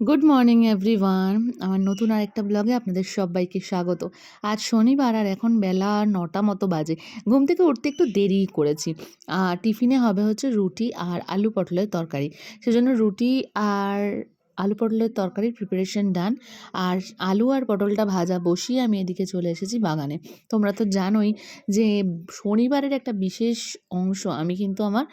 Good morning everyone আমার নতুন আরেকটা ব্লগে আপনাদের সবাইকে স্বাগত। আজ শনিবার আর এখন বেলা নটা মতো বাজে। ঘুম থেকে উঠতে একটু দেরি করেছি। টিফিনে হবে হচ্ছে রুটি আর আলু পটলের তরকারি। সেজন্য রুটি আর আলু পটলের তরকারির প্রিপারেশন ডান আর আলু আর পটলটা ভাজা বসিয়ে আমি এদিকে চলে এসেছি বাগানে। তোমরা তো জানোই যে শনিবারের একটা বিশেষ অংশ আমি কিন্তু আমার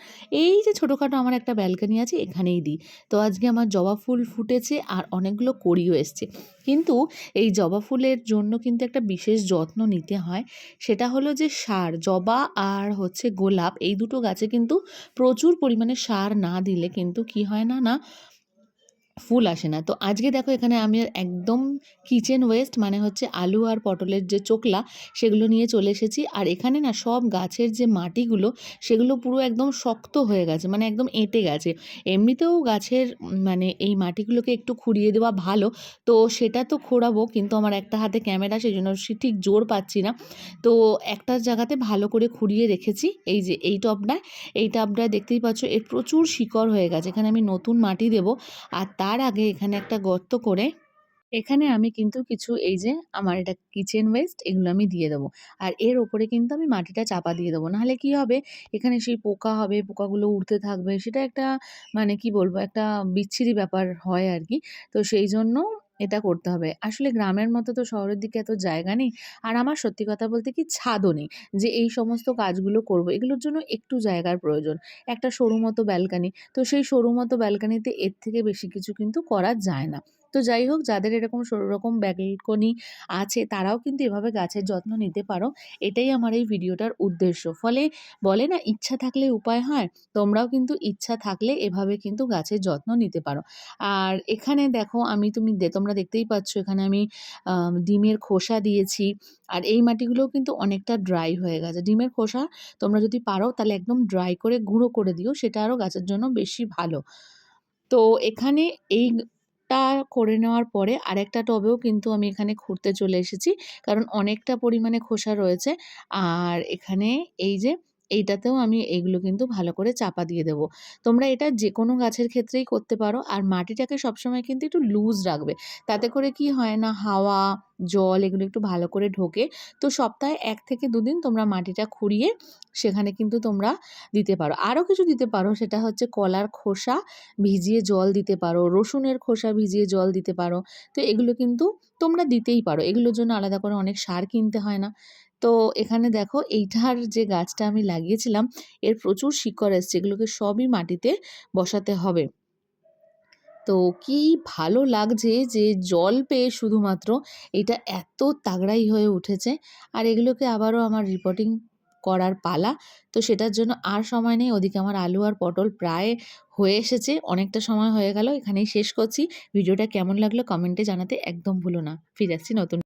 এই যে ছোটোখাটো আমার একটা ব্যালকানি আছে এখানেই দিই। তো আজকে আমার জবা ফুল ফুটেছে আর অনেকগুলো কড়িও এসছে। কিন্তু এই জবা ফুলের জন্য কিন্তু একটা বিশেষ যত্ন নিতে হয়। সেটা হলো যে সার, জবা আর হচ্ছে গোলাপ এই দুটো গাছে কিন্তু প্রচুর পরিমাণে সার না দিলে কিন্তু কি হয় না না ফুল আসে না। তো আজকে দেখো এখানে আমি একদম কিচেন ওয়েস্ট মানে হচ্ছে আলু আর পটলের যে চোকলা, সেগুলো নিয়ে চলে এসেছি। আর এখানে না সব গাছের যে মাটিগুলো, সেগুলো পুরো একদম শক্ত হয়ে গেছে মানে একদম এঁটে গেছে। এমনিতেও গাছের মানে এই মাটিগুলোকে একটু খুঁড়িয়ে দেওয়া ভালো, তো সেটা তো খোঁড়াবো, কিন্তু আমার একটা হাতে ক্যামেরা সেই জন্য ঠিক জোর পাচ্ছি না। তো একটা জায়গাতে ভালো করে খুঁড়িয়ে রেখেছি, এই যে এই টবটায়। এই টবটায় দেখতেই পাচ্ছ, এর প্রচুর শিকড় হয়ে গেছে। এখানে আমি নতুন মাটি দেবো, আর তার আগে এখানে একটা গর্ত করে এখানে আমি কিন্তু কিছু এই যে আমার এটা কিচেন ওয়েস্ট এগুলো আমি দিয়ে দেবো। আর এর ওপরে কিন্তু আমি মাটিটা চাপা দিয়ে দেবো। নাহলে কি হবে? এখানে সেই পোকা হবে, পোকাগুলো উড়তে থাকবে। সেটা একটা মানে কি বলব? একটা বিচ্ছিরি ব্যাপার হয় আর কি তো সেই জন্য এটা করতে হবে। আসলে গ্রামের মতো তো শহরের দিকে এত জায়গা নেই। আর আমার সত্যি কথা বলতে কি ছাদও নেই যে এই সমস্ত কাজগুলো করব। এগুলোর জন্য একটু জায়গার প্রয়োজন। একটা সরু মতো ব্যালকানি। তো সেই সরু মতো ব্যালকানিতে এর থেকে বেশি কিছু কিন্তু করা যায় না। তো যাই হোক, যাদের এরকম সরু রকম ব্যালকনি আছে, তারাও কিন্তু এভাবে গাছের যত্ন নিতে পারো। এটাই আমার এই ভিডিওটার উদ্দেশ্য। ফলে বলে না, ইচ্ছা থাকলে উপায় হয়, তোমরাও কিন্তু ইচ্ছা থাকলে এভাবে কিন্তু গাছের যত্ন নিতে পারো। আর এখানে দেখো, আমি তুমি তোমরা দেখতেই পাচ্ছ, এখানে আমি ডিমের খোসা দিয়েছি। আর এই মাটিগুলোও কিন্তু অনেকটা ড্রাই হয়ে গেছে। ডিমের খোসা তোমরা যদি পারো, তাহলে একদম ড্রাই করে গুঁড়ো করে দিও, সেটা আরও গাছের জন্য বেশি ভালো। তো এখানে এইটা করে নেওয়ার পরে আরেকটা টবেও কিন্তু আমি এখানে খুঁড়তে চলে এসেছি। কারণ অনেকটা পরিমাণে খোসা রয়েছে। আর এখানে এই যে, এইটাতেও আমি এইগুলো কিন্তু ভালো করে চাপা দিয়ে দেবো। তোমরা এটা যে কোনো গাছের ক্ষেত্রেই করতে পারো। আর মাটিটাকে সবসময় কিন্তু একটু লুজ রাখবে। তাতে করে কি হয় না, হাওয়া জল এগুলো একটু ভালো করে ঢোকে। তো সপ্তাহে এক থেকে দুদিন তোমরা মাটিটা খুঁড়িয়ে সেখানে কিন্তু তোমরা দিতে পারো। আরও কিছু দিতে পারো, সেটা হচ্ছে কলার খোসা ভিজিয়ে জল দিতে পারো, রসুনের খোসা ভিজিয়ে জল দিতে পারো। তো এগুলো কিন্তু তোমরা দিতেই পারো। এগুলোর জন্য আলাদা করে অনেক সার কিনতে হয় না। তো এখানে দেখো এইটার যে গাছটা আমি লাগিয়েছিলাম, এর প্রচুর শিকড় এসছে। এগুলোকে সবই মাটিতে বসাতে হবে। তো কি ভালো লাগছে যে জল পেয়ে শুধুমাত্র এটা এত তাগড়াই হয়ে উঠেছে। আর এগুলোকে আবারও আমার রিপোর্টিং করার পালা। তো সেটার জন্য আর সময় নেই। ওদিকে আমার আলু আর পটল প্রায় হয়ে এসেছে। অনেকটা সময় হয়ে গেল। এখানেই শেষ করছি। ভিডিওটা কেমন লাগল কমেন্টে জানাতে একদম ভুলো না। ফিরে আসছি নতুন